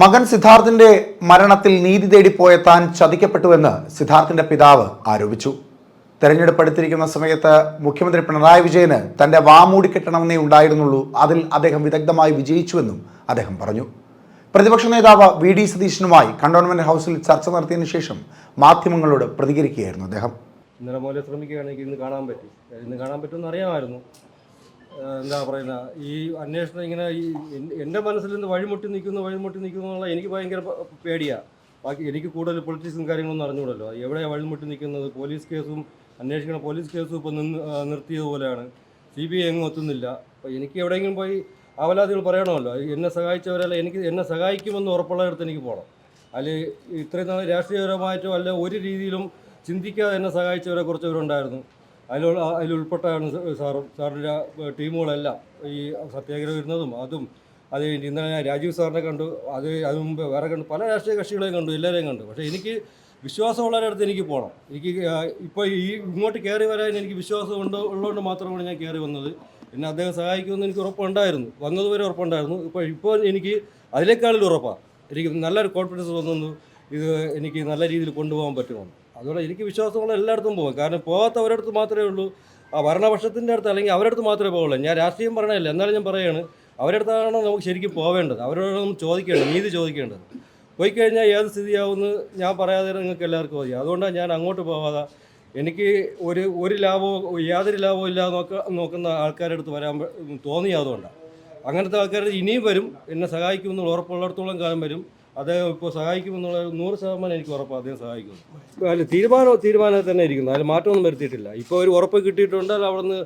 മകൻ സിദ്ധാർത്ഥിന്റെ മരണത്തിൽ നീതി തേടി പോയ താൻ ചതിക്കപ്പെട്ടുവെന്ന് സിദ്ധാർത്ഥിന്റെ പിതാവ് ആരോപിച്ചു. തെരഞ്ഞെടുപ്പ് എടുത്തിരിക്കുന്ന സമയത്ത് മുഖ്യമന്ത്രി പിണറായി വിജയന് തന്റെ വാമൂടി കെട്ടണമെന്നേ ഉണ്ടായിരുന്നുള്ളൂ. അതിൽ അദ്ദേഹം വിദഗ്ധമായി വിജയിച്ചുവെന്നും അദ്ദേഹം പറഞ്ഞു. പ്രതിപക്ഷ നേതാവ് വി ഡി സതീശനുമായി കണ്ടോൺമെന്റ് ഹൗസിൽ ചർച്ച നടത്തിയതിനു ശേഷം മാധ്യമങ്ങളോട് പ്രതികരിക്കുകയായിരുന്നു അദ്ദേഹം. ഇന്ന് കാണാൻ പറ്റി. കാണാൻ പറ്റുമെന്ന് അറിയാമായിരുന്നു. എന്താ പറയുന്ന ഈ അന്വേഷണം ഇങ്ങനെ ഈ എൻ- എന്റെ മനസ്സിൽ നിന്ന് വഴിമുട്ടി നിൽക്കുന്നു വഴിമുട്ടി നിൽക്കുന്നു എന്നുള്ള എനിക്ക് ഭയങ്കര പേടിയാണ് ബാക്കി എനിക്ക് കൂടുതൽ പൊളിറ്റിക്സും കാര്യങ്ങളൊന്നും അറിഞ്ഞുകൂടല്ലോ. എവിടെയാണ് വഴിമുട്ടി നിൽക്കുന്നത്? പോലീസ് കേസും അന്വേഷിക്കുന്ന പോലീസ് കേസും ഇപ്പോൾ നിന്ന് നിർത്തിയതുപോലെയാണ്. സി ബി ഐ എങ്ങും എത്തുന്നില്ല അപ്പോൾ എനിക്ക് എവിടെയെങ്കിലും പോയി അവലാദികൾ പറയണമല്ലോ. എന്നെ സഹായിച്ചവരല്ല എനിക്ക് എന്നെ സഹായിക്കുമെന്ന് ഉറപ്പുള്ളിടത്ത് എനിക്ക് പോകണം അതിൽ ഇത്രയും രാഷ്ട്രീയപരമായിട്ടോ അല്ല ഒരു രീതിയിലും ചിന്തിക്കാതെ എന്നെ സഹായിച്ചവരെ കുറച്ചവരുണ്ടായിരുന്നു അതിൽ അതിലുൾപ്പെട്ടാണ് സാറും. സാറിന്റെ ടീമുകളെല്ലാം ഈ സത്യാഗ്രഹം വരുന്നതും അതും അത് ഇന്നലെ ഞാൻ രാജീവ് സാറിനെ കണ്ടു. അത് അതിന് മുമ്പ് വേറെ കണ്ടു പല രാഷ്ട്രീയ കക്ഷികളെയും കണ്ടു എല്ലാവരെയും കണ്ടു. പക്ഷേ എനിക്ക് വിശ്വാസമുള്ളവരടുത്ത് എനിക്ക് പോകണം എനിക്ക് ഇപ്പോൾ ഈ ഇങ്ങോട്ട് കയറി വരാൻ എനിക്ക് വിശ്വാസം ഉണ്ട് ഉള്ളതുകൊണ്ട് മാത്രമാണ് ഞാൻ കയറി വന്നത്. എന്നെ അദ്ദേഹം സഹായിക്കുമെന്ന് എനിക്ക് ഉറപ്പുണ്ടായിരുന്നു. വന്നതുവരെ ഉറപ്പുണ്ടായിരുന്നു. ഇപ്പോൾ ഇപ്പോൾ എനിക്ക് അതിനേക്കാളും ഉറപ്പാണ് എനിക്ക് നല്ലൊരു കോൺഫിഡൻസ് തോന്നുന്നു ഇത് എനിക്ക് നല്ല രീതിയിൽ കൊണ്ടുപോകാൻ പറ്റുമെന്ന്. അതുകൊണ്ട് എനിക്ക് വിശ്വാസമുള്ള എല്ലായിടത്തും പോകും. കാരണം പോകാത്തവരടുത്ത് മാത്രമേ ഉള്ളൂ. ആ ഭരണപക്ഷത്തിന്റെ അടുത്ത് അല്ലെങ്കിൽ അവരുടെ അടുത്ത് മാത്രമേ പോകുള്ളൂ ഞാൻ രാഷ്ട്രീയം പറയണമല്ല എന്നാലും ഞാൻ പറയുകയാണ് അവരുടെ അടുത്താണ് നമുക്ക് ശരിക്കും പോവേണ്ടത്? അവരോട് നമുക്ക് ചോദിക്കേണ്ടത് നീതി ചോദിക്കേണ്ടത്. പോയി കഴിഞ്ഞാൽ ഏത് സ്ഥിതിയാവുമെന്ന് ഞാൻ പറയാതെ നിങ്ങൾക്ക് എല്ലാവർക്കും അറിയാം. അതുകൊണ്ടാണ് ഞാൻ അങ്ങോട്ട് പോവാതെ എനിക്ക് ഒരു ഒരു ലാഭവും യാതൊരു ലാഭവും ഇല്ലാതെ നോക്ക നോക്കുന്ന ആൾക്കാരുടെ അടുത്ത് വരാൻ തോന്നിയതുകൊണ്ടാണ് അങ്ങനത്തെ ആൾക്കാർ ഇനിയും വരും എന്നെ സഹായിക്കുമെന്നുള്ള ഉറപ്പുള്ളിടത്തോളം കാലം വരും. അദ്ദേഹം ഇപ്പോൾ സഹായിക്കുമെന്നുള്ള നൂറ് ശതമാനം എനിക്ക് ഉറപ്പാണ് അദ്ദേഹം സഹായിക്കുന്നു അല്ല തീരുമാനം തീരുമാനം തന്നെ ഇരിക്കുന്നു. അതിൽ മാറ്റമൊന്നും വരുത്തിയിട്ടില്ല. ഇപ്പോൾ ഒരു ഉറപ്പ് കിട്ടിയിട്ടുണ്ട് അത് അവിടെ നിന്ന്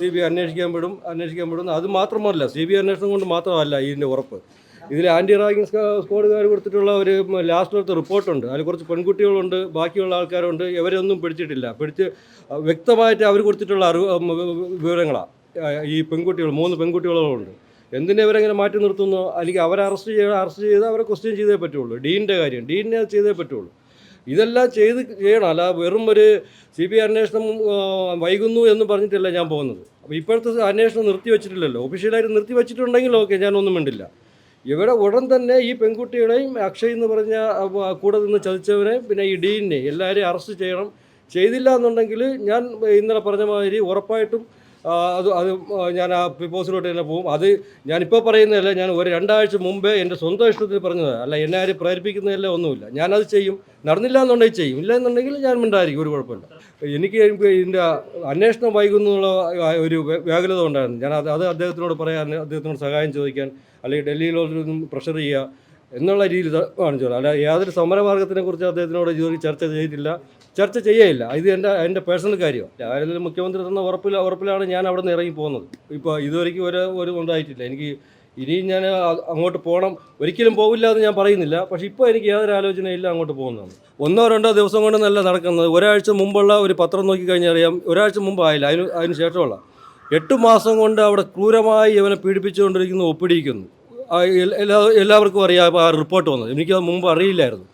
സി ബി അന്വേഷിക്കാൻ പെടും അന്വേഷിക്കാൻ പെടും. അത് മാത്രമല്ല സി ബി അന്വേഷണം കൊണ്ട് മാത്രമല്ല ഇതിന്റെ ഉറപ്പ്. ഇതിൽ ആന്റി റാഗിങ് സ്ക്വാഡുകാർ കൊടുത്തിട്ടുള്ള ഒരു ലാസ്റ്റിലത്തെ റിപ്പോർട്ടുണ്ട്. അതിൽ കുറച്ച് പെൺകുട്ടികളുണ്ട് ബാക്കിയുള്ള ആൾക്കാരുണ്ട്. ഇവരൊന്നും പിടിച്ചിട്ടില്ല. പിടിച്ച് വ്യക്തമായിട്ട് അവർ കൊടുത്തിട്ടുള്ള അറിവ് വിവരങ്ങളാണ് ഈ പെൺകുട്ടികൾ മൂന്ന് പെൺകുട്ടികളുണ്ട്. എന്തിനെ ഇവരെങ്ങനെ മാറ്റി നിർത്തുന്നു? അല്ലെങ്കിൽ അവരെ അറസ്റ്റ് ചെയ്ത് അറസ്റ്റ് ചെയ്ത് അവരെ ക്വസ്റ്റ്യൻ ചെയ്തേ പറ്റുള്ളൂ. ഡീനിന്റെ കാര്യം അത് ചെയ്തേ പറ്റുള്ളൂ. ഇതെല്ലാം ചെയ്ത് ചെയ്യണം. അല്ല വെറും ഒരു സി ബി ഐ അന്വേഷണം വൈകുന്നു എന്ന് പറഞ്ഞിട്ടല്ല ഞാൻ പോകുന്നത്. അപ്പോൾ ഇപ്പോഴത്തെ അന്വേഷണം നിർത്തി വെച്ചിട്ടില്ലല്ലോ. ഒഫീഷ്യലായിട്ട് നിർത്തി വെച്ചിട്ടുണ്ടെങ്കിൽ ഓക്കെ ഞാനൊന്നും മിണ്ടില്ല. ഇവിടെ ഉടൻ തന്നെ ഈ പെൺകുട്ടികളെയും അക്ഷയ് എന്ന് പറഞ്ഞ കൂടെ നിന്ന് ചതിച്ചവനെ പിന്നെ ഈ ഡീനെ എല്ലാവരെയും അറസ്റ്റ് ചെയ്യണം. ചെയ്തില്ല എന്നുണ്ടെങ്കിൽ ഞാൻ ഇന്നലെ പറഞ്ഞ മാതിരി ഉറപ്പായിട്ടും അത് അത് ഞാൻ ആ പിപ്പോസിലോട്ട് തന്നെ പോകും. അത് ഞാനിപ്പോൾ പറയുന്നതല്ല ഞാൻ ഒരു രണ്ടാഴ്ച മുമ്പേ എന്റെ സ്വന്തം ഇഷ്ടത്തിൽ പറഞ്ഞത്. അല്ല എന്നെ ആരും പ്രേരിപ്പിക്കുന്നതല്ല ഒന്നുമില്ല. ഞാനത് ചെയ്യും. നടന്നില്ല എന്നുണ്ടെങ്കിൽ ചെയ്യും. ഇല്ല എന്നുണ്ടെങ്കിൽ ഞാൻ മിണ്ടായിരിക്കും ഒരു കുഴപ്പമില്ല. എനിക്ക് ഇതിന്റെ അന്വേഷണം വൈകുന്നുള്ള ഒരു വ്യ- വ്യാകുലത ഉണ്ടായിരുന്നു. ഞാൻ അത് അത് അദ്ദേഹത്തിനോട് പറയാൻ അദ്ദേഹത്തിനോട് സഹായം ചോദിക്കാൻ അല്ലെങ്കിൽ ഡൽഹിയിലോട്ട് പ്രഷർ ചെയ്യുക എന്നുള്ള രീതിയിൽ കാണിച്ചോളൂ അല്ല യാതൊരു സമരമാർഗത്തിനെ കുറിച്ച് അദ്ദേഹത്തിനോട് ജോലി ചർച്ച ചെയ്തിട്ടില്ല. ചർച്ച ചെയ്യേയില്ല. ഇത് എന്റെ എന്റെ പേഴ്സണൽ കാര്യമാണ്. ആരെങ്കിലും മുഖ്യമന്ത്രി തന്ന ഉറപ്പിൽ ഉറപ്പിലാണ് ഞാൻ അവിടെ നിന്ന് ഇറങ്ങി പോകുന്നത്. ഇപ്പോൾ ഇതുവരെയ്ക്കും ഒരു ഒരു ഉണ്ടായിട്ടില്ല. എനിക്ക് ഇനിയും ഞാൻ അങ്ങോട്ട് പോകണം ഒരിക്കലും പോകില്ല എന്ന് ഞാൻ പറയുന്നില്ല. പക്ഷേ ഇപ്പോൾ എനിക്ക് യാതൊരു ആലോചനയില്ല അങ്ങോട്ട് പോകുന്നതാണ് ഒന്നോ രണ്ടോ ദിവസം കൊണ്ട് നല്ല നടക്കുന്നത്. ഒരാഴ്ച മുമ്പുള്ള ഒരു പത്രം നോക്കി കഴിഞ്ഞാൽ അറിയാം ഒരാഴ്ച മുമ്പായില്ല അതിന് അതിന് ശേഷമുള്ള. എട്ട് മാസം കൊണ്ട് അവിടെ ക്രൂരമായി ഇവനെ പീഡിപ്പിച്ചുകൊണ്ടിരിക്കുന്നു എൽ- എല്ലാ എല്ലാവർക്കും അറിയാം ആ റിപ്പോർട്ട് വന്നത്. എനിക്ക് മുമ്പ് അറിയില്ലായിരുന്നു.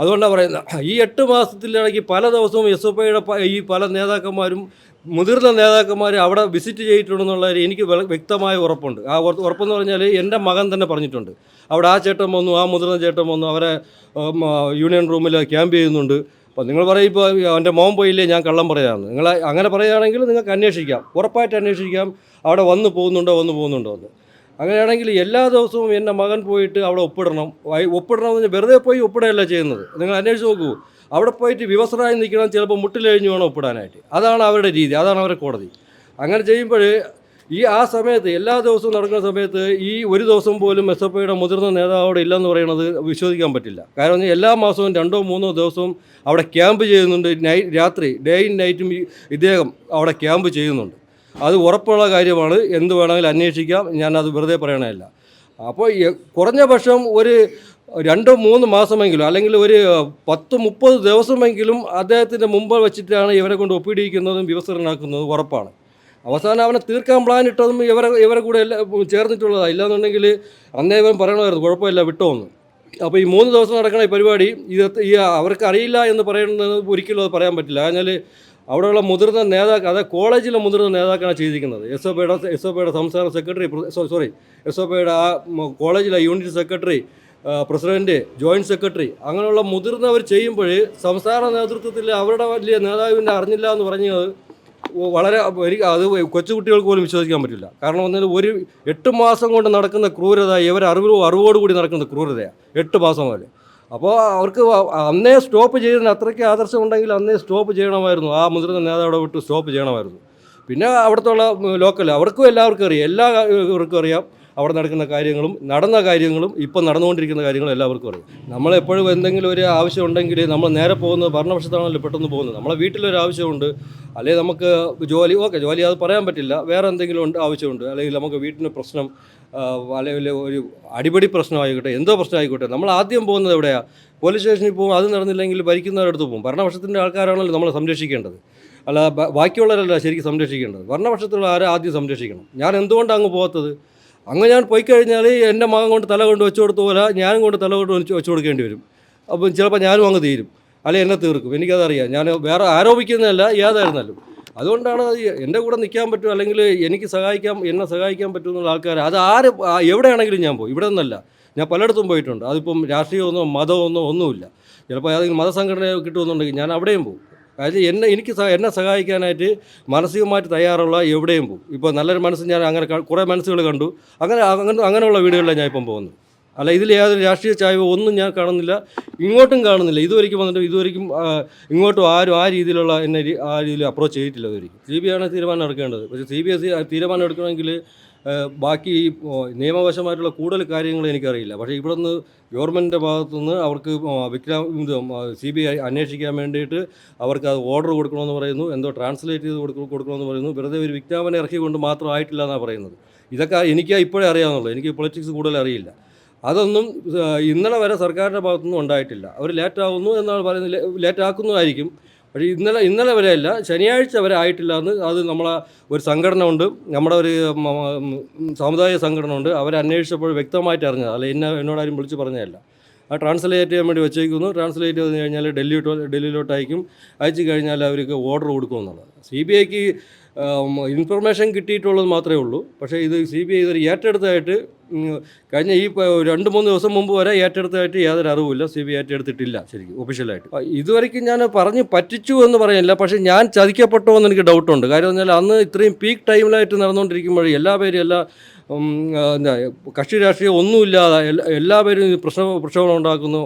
അതുകൊണ്ടാണ് പറയുന്നത് ഈ എട്ട് മാസത്തിലിടയ്ക്ക് പല ദിവസവും എസ് എഫ് ഐയുടെ ഈ പല നേതാക്കന്മാരും മുതിർന്ന നേതാക്കന്മാർ അവിടെ വിസിറ്റ് ചെയ്തിട്ടുണ്ടെന്നുള്ള എനിക്ക് വ്യക്തമായ ഉറപ്പുണ്ട്. ആ ഉറപ്പ് ഉറപ്പെന്ന് പറഞ്ഞാൽ എന്റെ മകൻ തന്നെ പറഞ്ഞിട്ടുണ്ട്. അവിടെ ആ ചേട്ടൻ വന്നു ആ മുതിർന്ന ചേട്ടൻ വന്നു അവരെ യൂണിയൻ റൂമിൽ ക്യാമ്പ് ചെയ്യുന്നുണ്ട്. അപ്പോൾ നിങ്ങൾ പറയും ഇപ്പോൾ എന്റെ മോൻ പോയില്ലേ ഞാൻ കള്ളം പറയാമെന്ന് നിങ്ങൾ അങ്ങനെ പറയുകയാണെങ്കിൽ നിങ്ങൾക്ക് അന്വേഷിക്കാം. ഉറപ്പായിട്ട് അന്വേഷിക്കാം. അവിടെ വന്നു പോകുന്നുണ്ടോ വന്നു പോകുന്നുണ്ടോ എന്ന്. അങ്ങനെയാണെങ്കിൽ എല്ലാ ദിവസവും എന്റെ മകൻ പോയിട്ട് അവിടെ ഒപ്പിടണം. ഒപ്പിടണം എന്ന് വെറുതെ പോയി ഒപ്പിടുകയല്ല ചെയ്യുന്നത്. നിങ്ങൾ അന്വേഷിച്ച് നോക്കൂ. അവിടെ പോയിട്ട് വിവസരായി നിൽക്കണം ചിലപ്പോൾ മുട്ടിലഴിഞ്ഞു വേണം ഒപ്പിടാനായിട്ട്. അതാണ് അവരുടെ രീതി അതാണ് അവരുടെ കോടതി. അങ്ങനെ ചെയ്യുമ്പോൾ ഈ ആ സമയത്ത് എല്ലാ ദിവസവും നടക്കുന്ന സമയത്ത് ഈ ഒരു ദിവസം പോലും എസ് എഫ് ഐയുടെ മുതിർന്ന നേതാവ് അവിടെ ഇല്ലെന്ന് പറയുന്നത് വിശ്വസിക്കാൻ പറ്റില്ല. കാരണം എല്ലാ മാസവും രണ്ടോ മൂന്നോ ദിവസവും അവിടെ ക്യാമ്പ് ചെയ്യുന്നുണ്ട്. നൈ രാത്രി ഇൻ നൈറ്റും ഇദ്ദേഹം അവിടെ ക്യാമ്പ് ചെയ്യുന്നുണ്ട്. അത് ഉറപ്പുള്ള കാര്യമാണ്. എന്ത് വേണമെങ്കിലും അന്വേഷിക്കാം. ഞാനത് വെറുതെ പറയണമല്ല അപ്പോൾ കുറഞ്ഞ പക്ഷം ഒരു രണ്ടോ മൂന്ന് മാസമെങ്കിലും അല്ലെങ്കിൽ ഒരു പത്ത് മുപ്പത് ദിവസമെങ്കിലും അദ്ദേഹത്തിന്റെ മുമ്പ് വെച്ചിട്ടാണ് ഇവരെ കൊണ്ട് ഒപ്പിടിയിക്കുന്നതും വിവസരനാക്കുന്നതും ഉറപ്പാണ്. അവസാനം അവനെ തീർക്കാൻ പ്ലാൻ ഇട്ടതും ഇവരെ ഇവരെ കൂടെ എല്ലാം ചേർന്നിട്ടുള്ളതാണ് ഇല്ലാന്നുണ്ടെങ്കിൽ അന്നേ ഇവൻ പറയണമായിരുന്നു കുഴപ്പമില്ല വിട്ടോന്ന് അപ്പോൾ ഈ മൂന്ന് ദിവസം നടക്കുന്ന ഈ പരിപാടി ഇത് ഈ അവർക്ക് അറിയില്ല എന്ന് പറയുന്നത് ഒരിക്കലും അത് പറയാൻ പറ്റില്ല. കാരണം അവിടെയുള്ള മുതിർന്ന നേതാക്കൾ അതായത് കോളേജിലെ മുതിർന്ന നേതാക്കളാണ് ചെയ്തിരിക്കുന്നത്. എസ് ഒ പിയുടെ എസ് ഒ പിയുടെ സംസ്ഥാന സെക്രട്ടറി സോറി എസ് ഒ പിയുടെ ആ കോളേജിലെ unit secretary president joint secretary അങ്ങനെയുള്ള മുതിർന്നവർ ചെയ്യുമ്പോൾ സംസ്ഥാന നേതൃത്വത്തിൽ അവരുടെ വലിയ നേതാവിന്റെ അറിഞ്ഞില്ല എന്ന് പറഞ്ഞത് വളരെ അത് കൊച്ചുകുട്ടികൾക്ക് പോലും വിശ്വസിക്കാൻ പറ്റില്ല. കാരണം വന്നാൽ ഒരു എട്ട് മാസം കൊണ്ട് നടക്കുന്ന ക്രൂരത ഇവർ അറിവ് അറിവോടുകൂടി നടക്കുന്ന ക്രൂരതയാണ് എട്ട് മാസം പോലെ അപ്പോൾ അവർക്ക് അന്നേ സ്റ്റോപ്പ് ചെയ്യുന്ന അത്രയ്ക്ക് ആദർശം ഉണ്ടെങ്കിൽ അന്നേ സ്റ്റോപ്പ് ചെയ്യണമായിരുന്നു. ആ മുതിർന്ന നേതാവിടെ വിട്ട് സ്റ്റോപ്പ് ചെയ്യണമായിരുന്നു. പിന്നെ അവിടുത്തെ ലോക്കൽ അവർക്കും എല്ലാവർക്കും അറിയാം. എല്ലാവർക്കും അറിയാം. അവിടെ നടക്കുന്ന കാര്യങ്ങളും നടന്ന കാര്യങ്ങളും ഇപ്പം നടന്നുകൊണ്ടിരിക്കുന്ന കാര്യങ്ങളും എല്ലാവർക്കും അറിയാം. നമ്മളെപ്പോഴും എന്തെങ്കിലും ഒരു ആവശ്യം ഉണ്ടെങ്കിൽ നമ്മൾ നേരെ പോകുന്നത് ഭരണപക്ഷത്താണല്ലോ പെട്ടെന്ന് പോകുന്നത്. നമ്മളെ വീട്ടിലൊരു ആവശ്യമുണ്ട് അല്ലെങ്കിൽ നമുക്ക് ജോലി ഓക്കെ ജോലി അത് പറയാൻ പറ്റില്ല. വേറെ എന്തെങ്കിലും ഉണ്ട് ആവശ്യമുണ്ട് അല്ലെങ്കിൽ നമുക്ക് വീട്ടിന് പ്രശ്നം അല്ലെങ്കിൽ ഒരു അടിപൊളി പ്രശ്നമായിക്കോട്ടെ എന്തോ പ്രശ്നമായിക്കോട്ടെ നമ്മൾ ആദ്യം പോകുന്നത് എവിടെയാണ് പോലീസ് സ്റ്റേഷനിൽ പോകും അത് നടന്നില്ലെങ്കിൽ ഭരിക്കുന്നവരടുത്ത് പോകും. ഭരണപക്ഷത്തിന്റെ ആൾക്കാരാണല്ലോ നമ്മളെ സംരക്ഷിക്കേണ്ടത്. അല്ല ബാക്കിയുള്ളവരല്ല ശരിക്കും സംരക്ഷിക്കേണ്ടത്. ഭരണപക്ഷത്തുള്ള ആരെ ആദ്യം സംരക്ഷിക്കണം? ഞാൻ എന്തുകൊണ്ടാണ് അങ്ങ് പോകാത്തത്? അങ്ങ് ഞാൻ പോയി കഴിഞ്ഞാൽ എന്റെ മകൻ കൊണ്ട് തല കൊണ്ട് വെച്ചു കൊടുത്ത പോലെ ഞാനും കൊണ്ട് തല കൊണ്ട് വെച്ച് കൊടുക്കേണ്ടി വരും. അപ്പം ചിലപ്പോൾ ഞാനും അങ്ങ് തീരും. അല്ലെങ്കിൽ എന്നെ തീർക്കും. എനിക്കതറിയാം. ഞാൻ വേറെ ആരോപിക്കുന്നതല്ല ഏതായിരുന്നാലും. അതുകൊണ്ടാണ് എന്റെ കൂടെ നിൽക്കാൻ പറ്റും അല്ലെങ്കിൽ എനിക്ക് സഹായിക്കാൻ എന്നെ സഹായിക്കാൻ പറ്റുമെന്നുള്ള ആൾക്കാർ അത് ആര് എവിടെയാണെങ്കിലും ഞാൻ പോകും ഇവിടെ നിന്നല്ല. ഞാൻ പലയിടത്തും പോയിട്ടുണ്ട്. അതിപ്പം രാഷ്ട്രീയമൊന്നോ മതമൊന്നോ ഒന്നുമില്ല. ചിലപ്പോൾ ഏതെങ്കിലും മതസംഘടന കിട്ടുമെന്നുണ്ടെങ്കിൽ ഞാൻ അവിടെയും പോകും. അതായത് എന്നെ എനിക്ക് എന്നെ സഹായിക്കാനായിട്ട് മാനസികമായിട്ട് തയ്യാറുള്ള എവിടെയും പോകും. ഇപ്പോൾ നല്ലൊരു മനസ്സ് ഞാൻ അങ്ങനെ കുറേ മനസ്സുകൾ കണ്ടു. അങ്ങനെ അങ്ങനെ അങ്ങനെയുള്ള വീടുകളിലാണ് ഞാൻ ഇപ്പം പോകുന്നത്. അല്ല ഇതിൽ യാതൊരു രാഷ്ട്രീയ ചായ്വോ ഒന്നും ഞാൻ കാണുന്നില്ല. ഇങ്ങോട്ടും കാണുന്നില്ല. ഇതുവരെയ്ക്കും വന്നിട്ട് ഇതുവരെയ്ക്കും ഇങ്ങോട്ടും ആരും ആ രീതിയിലുള്ള എന്നെ ആ രീതിയിൽ അപ്രോച്ച് ചെയ്തിട്ടില്ല ഇതുവരെയ്ക്കും സി ബി ആണ് തീരുമാനം എടുക്കേണ്ടത്. പക്ഷേ സി ബി എസ് തീരുമാനം എടുക്കണമെങ്കിൽ ബാക്കി ഈ, നിയമവശമായിട്ടുള്ള കൂടുതൽ കാര്യങ്ങൾ എനിക്കറിയില്ല. പക്ഷേ ഇവിടെ നിന്ന് ഗവൺമെന്റിന്റെ ഭാഗത്തുനിന്ന് അവർക്ക് വിക്രം സി ബി ഐ അന്വേഷിക്കാൻ വേണ്ടിയിട്ട് അവർക്ക് അത് ഓർഡർ കൊടുക്കണമെന്ന് പറയുന്നു. എന്തോ ട്രാൻസ്ലേറ്റ് ചെയ്ത് കൊടുക്ക കൊടുക്കണമെന്ന് പറയുന്നു. വെറുതെ ഒരു വിജ്ഞാപനം ഇറക്കിക്കൊണ്ട് മാത്രം ആയിട്ടില്ല എന്നാണ് പറയുന്നത്. ഇതൊക്കെ എനിക്ക് ഇപ്പോഴേ അറിയാവുന്നുള്ളൂ. എനിക്ക് പൊളിറ്റിക്സ് കൂടുതൽ അറിയില്ല. അതൊന്നും ഇന്നലെ വരെ സർക്കാരിന്റെ ഭാഗത്തുനിന്നും ഉണ്ടായിട്ടില്ല. അവർ ലേറ്റ് ആവുന്നു എന്നാണ് പറയുന്നത്. ലേറ്റ് ആക്കുന്നതായിരിക്കും പക്ഷേ ഇന്നലെ ഇന്നലെ വരെ അല്ല ശനിയാഴ്ച വരെ ആയിട്ടില്ല എന്ന് അത് നമ്മളെ ഒരു സംഘടന ഉണ്ട് നമ്മുടെ ഒരു സാമുദായിക സംഘടന ഉണ്ട് അവരെ അന്വേഷിച്ചപ്പോൾ വ്യക്തമായിട്ട് അറിഞ്ഞത്. അല്ല എന്നെ എന്നോടാരും വിളിച്ച് പറഞ്ഞതല്ല. ആ ട്രാൻസ്ലേറ്റ് ചെയ്യാൻ വേണ്ടി വെച്ചേക്കുന്നു. ട്രാൻസ്ലേറ്റ് ചെയ്ത് കഴിഞ്ഞാൽ ഡൽഹി ഡൽഹിയിലോട്ട് അയക്കും. അയച്ചു കഴിഞ്ഞാൽ അവർക്ക് ഓർഡർ കൊടുക്കുമെന്നുള്ളത് സി ബി ഐക്ക് ഇൻഫർമേഷൻ കിട്ടിയിട്ടുള്ളത് മാത്രമേ ഉള്ളൂ. പക്ഷേ ഇത് സി ബി ഐ ഇതൊരു ഏറ്റെടുത്തായിട്ട് കഴിഞ്ഞ ഈ രണ്ട് മൂന്ന് ദിവസം മുമ്പ് വരെ ഏറ്റെടുത്തായിട്ട് യാതൊരു അറിവുമില്ല. സി ബി ഐ ഏറ്റെടുത്തിട്ടില്ല ശരിക്കും ഒഫീഷ്യലായിട്ട് ഇതുവരെയ്ക്കും ഞാൻ പറഞ്ഞ് പറ്റിച്ചു എന്ന് പറയുന്നില്ല. പക്ഷേ ഞാൻ ചതിക്കപ്പെട്ടോ എന്ന് എനിക്ക് ഡൗട്ടുണ്ട് കാര്യം പറഞ്ഞാൽ അന്ന് ഇത്രയും പീക്ക് ടൈമിലായിട്ട് നടന്നുകൊണ്ടിരിക്കുമ്പോൾ എല്ലാ പേരും എല്ലാ എന്താ കക്ഷി രാഷ്ട്രീയം ഒന്നുമില്ലാതെ എല്ലാ പേരും പ്രശ്ന പ്രക്ഷോഭം ഉണ്ടാക്കുന്നു.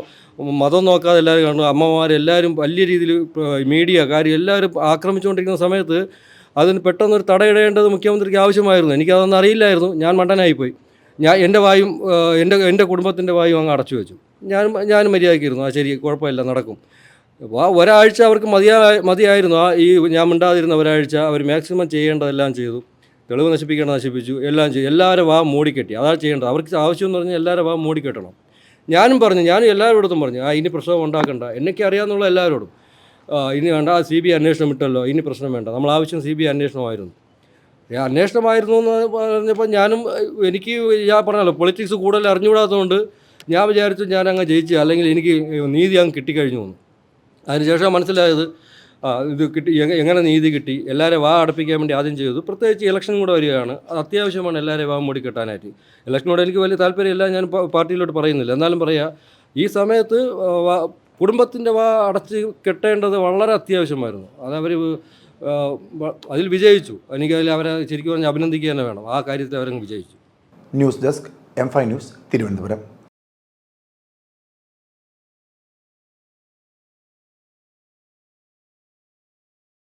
മതം നോക്കാതെ എല്ലാവരും കാണുന്നു അമ്മമാരെല്ലാവരും വലിയ രീതിയിൽ മീഡിയ കാര്യം എല്ലാവരും ആക്രമിച്ചുകൊണ്ടിരിക്കുന്ന സമയത്ത് അതിന് പെട്ടെന്നൊരു തടയിടേണ്ടത് മുഖ്യമന്ത്രിക്ക് ആവശ്യമായിരുന്നു. എനിക്കതൊന്നും അറിയില്ലായിരുന്നു. ഞാൻ മണ്ടനായിപ്പോയി. ഞാൻ എന്റെ വായും എന്റെ എന്റെ കുടുംബത്തിന്റെ വായും അങ്ങ് അടച്ചു വെച്ചു. ഞാൻ ഞാനും മര്യാദയ്ക്കിരുന്നു. ആ ശരി കുഴപ്പമില്ല നടക്കും. ആ ഒരാഴ്ച അവർക്ക് മതിയായ മതിയായിരുന്നു. ആ ഈ ഞാൻ മിണ്ടാതിരുന്ന ഒരാഴ്ച അവർ മാക്സിമം ചെയ്യേണ്ടതെല്ലാം ചെയ്തു. തെളിവ് നശിപ്പിക്കേണ്ടത് നശിപ്പിച്ചു. എല്ലാം ചെയ്തു. എല്ലാവരും വാ മൂടിക്കെട്ടി. അതാണ് ചെയ്യേണ്ടത്. അവർക്ക് ആവശ്യം എന്ന് പറഞ്ഞാൽ എല്ലാവരും വാ മൂടിക്കെട്ടണം. ഞാനും പറഞ്ഞു ഞാനും എല്ലാവരോടും പറഞ്ഞു ആ ഇനി പ്രശ്നം ഉണ്ടാക്കണ്ട. എന്നൊക്കെ അറിയാമെന്നുള്ള എല്ലാവരോടും. ഇനി വേണ്ട സി ബി ഐ അന്വേഷണം വിട്ടല്ലോ ഇനി പ്രശ്നം വേണ്ട. നമ്മൾ ആവശ്യം സി ബി ഐ അന്വേഷണമായിരുന്നു. അന്വേഷണമായിരുന്നു എന്ന് പറഞ്ഞപ്പോൾ ഞാനും എനിക്ക് ഞാൻ പറഞ്ഞല്ലോ പൊളിറ്റിക്സ് കൂടുതൽ അറിഞ്ഞുകൂടാത്തതുകൊണ്ട് ഞാൻ വിചാരിച്ചു ഞാൻ അങ്ങ് ജയിച്ചു അല്ലെങ്കിൽ എനിക്ക് നീതി അങ്ങ് കിട്ടിക്കഴിഞ്ഞു എന്ന്. അതിനുശേഷം മനസ്സിലായത് ഇത് കിട്ടി എങ്ങനെ നീതി കിട്ടി എല്ലാവരെയും വാ അടപ്പിക്കാൻ വേണ്ടി ആദ്യം ചെയ്തു പ്രത്യേകിച്ച് ഇലക്ഷൻ കൂടെ വരികയാണ്. അത് അത്യാവശ്യമാണ് എല്ലാവരെയും വാ മൂടി കെട്ടാനായിട്ട്. ഇലക്ഷനോട് എനിക്ക് വലിയ താല്പര്യമില്ല ഞാൻ പാർട്ടിയിലോട്ട് പറയുന്നില്ല. എന്നാലും പറയാം ഈ സമയത്ത് കുടുംബത്തിന്റെ വാ അടച്ച് കെട്ടേണ്ടത് വളരെ അത്യാവശ്യമായിരുന്നു. അതവർ അതിൽ വിജയിച്ചു. എനിക്ക് അതിൽ അവരെ ശരിക്കും പറഞ്ഞാൽ അഭിനന്ദിക്കുക തന്നെ വേണം. ആ കാര്യത്തിൽ അവരങ്ങ് വിജയിച്ചു. News desk M five news Thiruvananthapuram.